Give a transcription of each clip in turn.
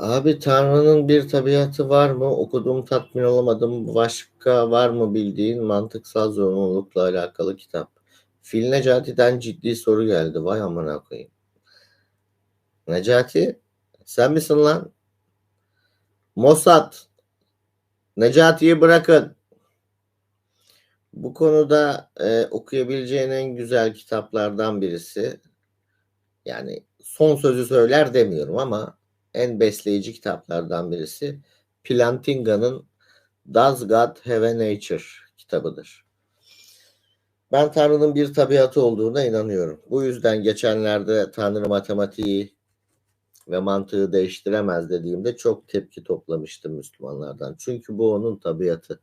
Abi Tanrı'nın bir tabiatı var mı? Okudum tatmin olamadım. Başka var mı bildiğin mantıksal zorunlulukla alakalı kitap? Fil Necati'den ciddi soru geldi. Vay amına koyayım. Necati sen misin lan? Mossad. Necati'yi bırakın. Bu konuda e, okuyabileceğin en güzel kitaplardan birisi. Yani son sözü söyler demiyorum ama en besleyici kitaplardan birisi Plantinga'nın Does God Have a Nature kitabıdır. Ben Tanrı'nın bir tabiatı olduğuna inanıyorum. Bu yüzden geçenlerde Tanrı matematiği ve mantığı değiştiremez dediğimde çok tepki toplamıştım Müslümanlardan. Çünkü bu onun tabiatı.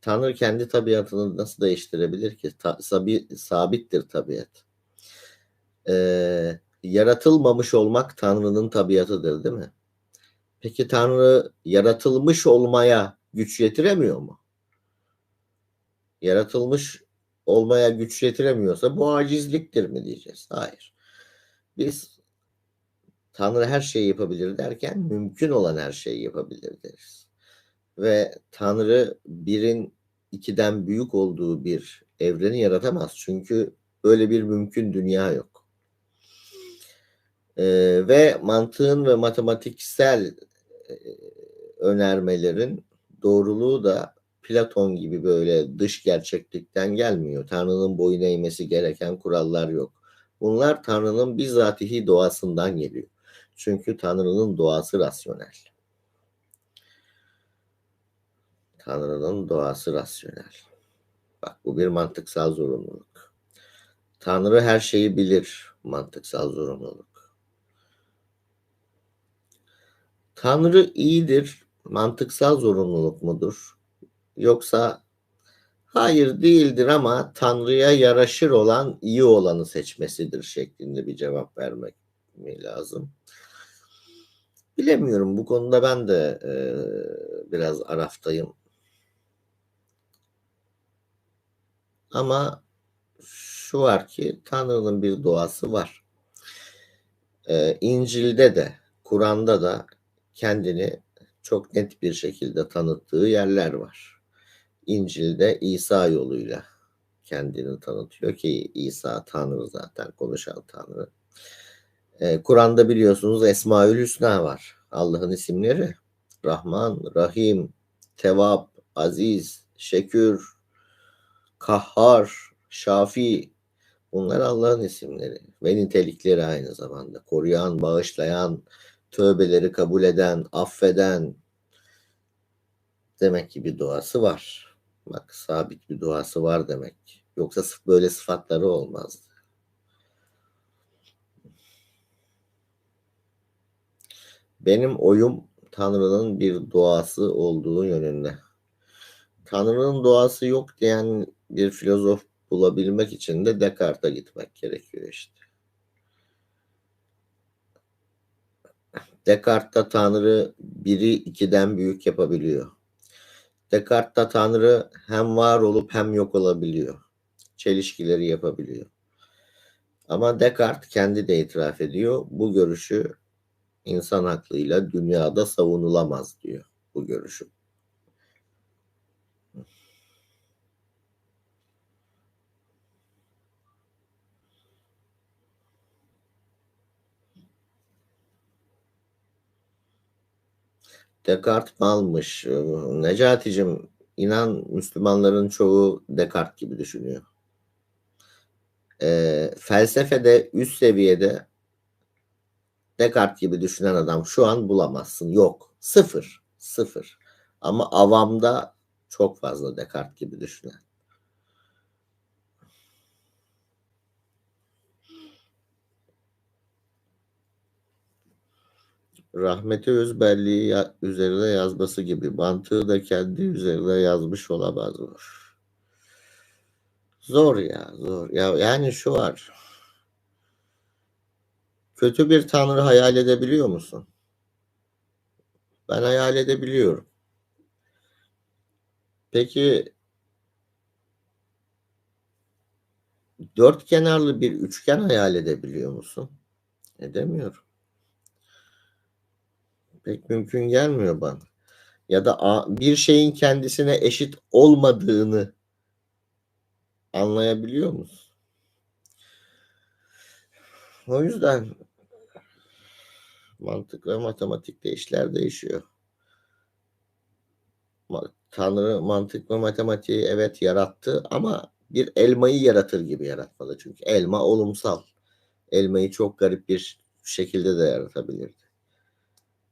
Tanrı kendi tabiatını nasıl değiştirebilir ki? Ta, sabi, sabittir tabiat. Ee, yaratılmamış olmak Tanrı'nın tabiatıdır değil mi? Peki Tanrı yaratılmış olmaya güç yetiremiyor mu? Yaratılmış olmaya güç yetiremiyorsa bu acizliktir mi diyeceğiz? Hayır. Biz Tanrı her şeyi yapabilir derken mümkün olan her şeyi yapabilir deriz. Ve Tanrı birin ikiden büyük olduğu bir evreni yaratamaz. Çünkü öyle bir mümkün dünya yok. Ee, ve mantığın ve matematiksel e, önermelerin doğruluğu da Platon gibi böyle dış gerçeklikten gelmiyor. Tanrı'nın boyun eğmesi gereken kurallar yok. Bunlar Tanrı'nın bizatihi doğasından geliyor. Çünkü Tanrı'nın doğası rasyonel. Tanrı'nın doğası rasyonel. Bak bu bir mantıksal zorunluluk. Tanrı her şeyi bilir. Mantıksal zorunluluk. Tanrı iyidir. Mantıksal zorunluluk mudur? Yoksa hayır değildir ama Tanrı'ya yaraşır olan iyi olanı seçmesidir şeklinde bir cevap vermek mi lazım? Bilemiyorum. Bu konuda ben de e, biraz araftayım. Ama şu var ki Tanrı'nın bir doğası var. Ee, İncil'de de Kur'an'da da kendini çok net bir şekilde tanıttığı yerler var. İncil'de İsa yoluyla kendini tanıtıyor ki İsa Tanrı zaten konuşan Tanrı. Ee, Kur'an'da biliyorsunuz Esmaül Hüsna var. Allah'ın isimleri. Rahman, Rahim, Tevab, Aziz, Şekür, Kahhar, Şafi bunlar Allah'ın isimleri ve nitelikleri aynı zamanda. Koruyan, bağışlayan, tövbeleri kabul eden, affeden demek ki bir doğası var. Bak sabit bir doğası var demek. Yoksa böyle sıfatları olmazdı. Benim oyum Tanrı'nın bir doğası olduğu yönünde. Tanrı'nın doğası yok diyen bir filozof bulabilmek için de Descartes'a gitmek gerekiyor işte. Descartes'ta Tanrı biri ikiden büyük yapabiliyor. Descartes'ta Tanrı hem var olup hem yok olabiliyor. Çelişkileri yapabiliyor. Ama Descartes kendi de itiraf ediyor. Bu görüşü insan aklıyla dünyada savunulamaz diyor bu görüşü. Descartes almış? Necati'cim inan Müslümanların çoğu Descartes gibi düşünüyor. E, felsefede üst seviyede Descartes gibi düşünen adam şu an bulamazsın. Yok. Sıfır. Sıfır. Ama avamda çok fazla Descartes gibi düşünen. Rahmeti özbelliği ya, üzerine yazması gibi mantığı da kendi üzerine yazmış olamaz mı? Zor ya zor. Ya yani şu var. Kötü bir tanrı hayal edebiliyor musun? Ben hayal edebiliyorum. Peki dört kenarlı bir üçgen hayal edebiliyor musun? Edemiyorum. Pek mümkün gelmiyor bana. Ya da bir şeyin kendisine eşit olmadığını anlayabiliyor musun? O yüzden mantık ve matematikte işler değişiyor. Tanrı mantık ve matematiği evet yarattı ama bir elmayı yaratır gibi yaratmadı. Çünkü elma olumsal. Elmayı çok garip bir şekilde de yaratabilirdi.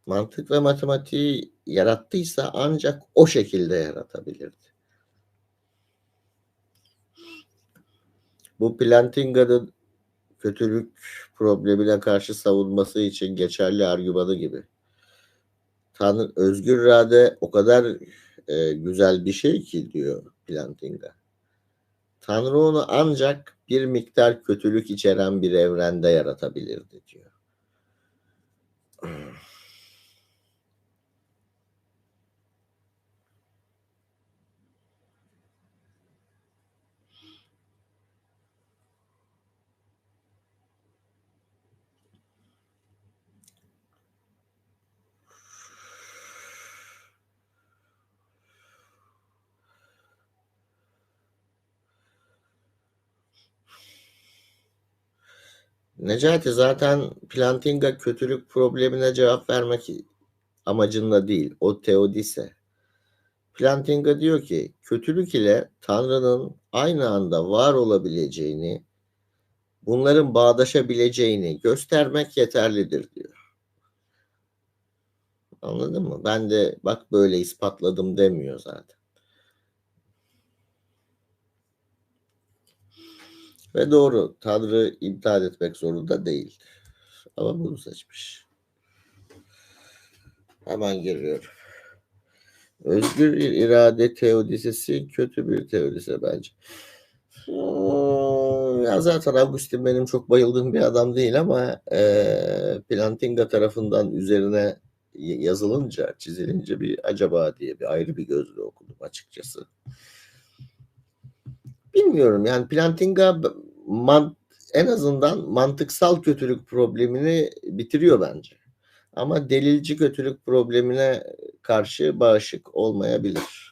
Mantık ve matematiği yarattıysa ancak o şekilde yaratabilirdi. Bu Plantinga'nın kötülük problemine karşı savunması için geçerli argümanı gibi. Tanrı özgür irade o kadar e, güzel bir şey ki diyor Plantinga. Tanrı onu ancak bir miktar kötülük içeren bir evrende yaratabilirdi diyor. Necati zaten Plantinga kötülük problemine cevap vermek amacında değil. O Teodise. Plantinga diyor ki kötülük ile Tanrı'nın aynı anda var olabileceğini, bunların bağdaşabileceğini göstermek yeterlidir diyor. Anladın mı? Ben de bak böyle ispatladım demiyor zaten. Ve doğru. Tanrı imtihan etmek zorunda değil. Ama bunu seçmiş. Hemen giriyorum. Özgür irade teodisesi kötü bir teodise bence. Hmm, Ya zaten Augustin benim çok bayıldığım bir adam değil ama e, Plantinga tarafından üzerine yazılınca, çizilince bir acaba diye bir ayrı bir gözle okudum açıkçası. Bilmiyorum yani Plantinga man, en azından mantıksal kötülük problemini bitiriyor bence. Ama delilci kötülük problemine karşı bağışık olmayabilir.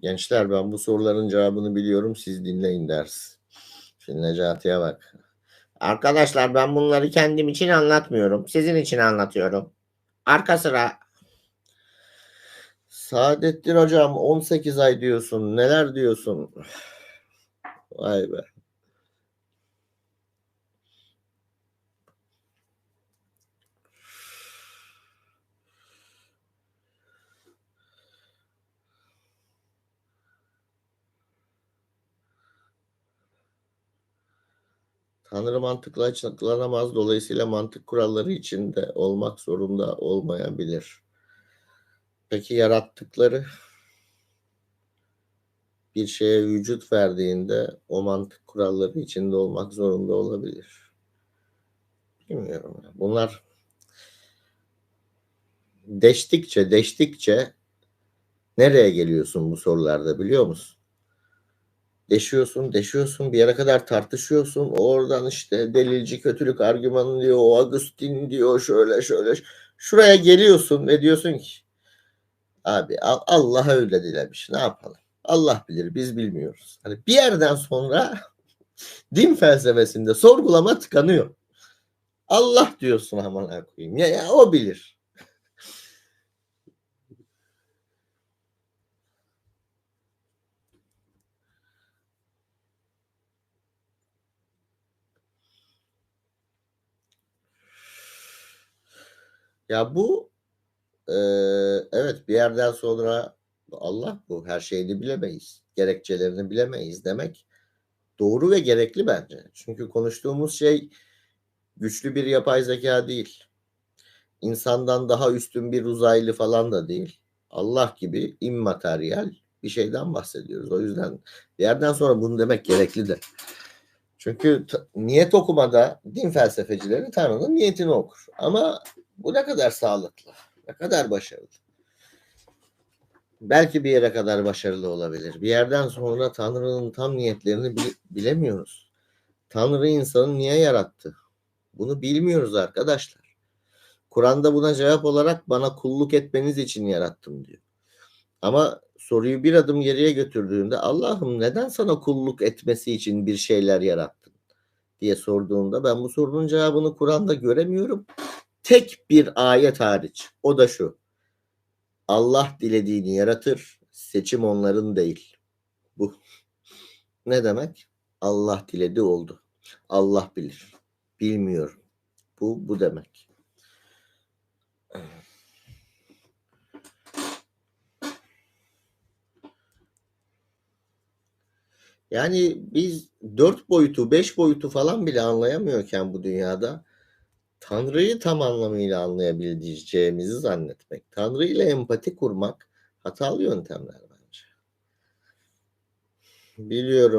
Gençler ben bu soruların cevabını biliyorum siz dinleyin ders. Şimdi Necati'ye bak. Arkadaşlar ben bunları kendim için anlatmıyorum. Sizin için anlatıyorum. Arka sıra. Saadettin hocam 18 ay diyorsun. Neler diyorsun? Vay be. Tanrı mantıkla açıklanamaz. Dolayısıyla mantık kuralları içinde olmak zorunda olmayabilir. Peki yarattıkları bir şeye vücut verdiğinde o mantık kuralları içinde olmak zorunda olabilir. Bilmiyorum. Bunlar deştikçe deştikçe nereye geliyorsun bu sorularda biliyor musun? Deşiyorsun, deşiyorsun, bir yere kadar tartışıyorsun. Oradan işte delilci kötülük argümanı diyor, o Agustin diyor, şöyle şöyle. Şuraya geliyorsun ve diyorsun ki abi Allah öyle dilemiş. Ne yapalım? Allah bilir, biz bilmiyoruz. Hani bir yerden sonra din felsefesinde sorgulama tıkanıyor. Allah diyorsun aman koyayım. Ya, ya o bilir. Ya bu e, evet bir yerden sonra Allah bu her şeyini bilemeyiz. Gerekçelerini bilemeyiz demek doğru ve gerekli bence. Çünkü konuştuğumuz şey güçlü bir yapay zeka değil. İnsandan daha üstün bir uzaylı falan da değil. Allah gibi immateryal bir şeyden bahsediyoruz. O yüzden bir yerden sonra bunu demek gerekli de. Çünkü niyet okumada din felsefecileri Tanrı'nın niyetini okur. Ama bu ne kadar sağlıklı, ne kadar başarılı. Belki bir yere kadar başarılı olabilir. Bir yerden sonra Tanrı'nın tam niyetlerini bile- bilemiyoruz. Tanrı insanı niye yarattı? Bunu bilmiyoruz arkadaşlar. Kur'an'da buna cevap olarak bana kulluk etmeniz için yarattım diyor. Ama soruyu bir adım geriye götürdüğünde Allah'ım neden sana kulluk etmesi için bir şeyler yarattın diye sorduğunda ben bu sorunun cevabını Kur'an'da göremiyorum. Tek bir ayet hariç. O da şu. Allah dilediğini yaratır. Seçim onların değil. Bu. Ne demek? Allah diledi oldu. Allah bilir. Bilmiyorum. Bu bu demek. Yani biz dört boyutu, beş boyutu falan bile anlayamıyorken bu dünyada Tanrı'yı tam anlamıyla anlayabileceğimizi zannetmek, Tanrı ile empati kurmak hatalı yöntemler bence. Biliyorum.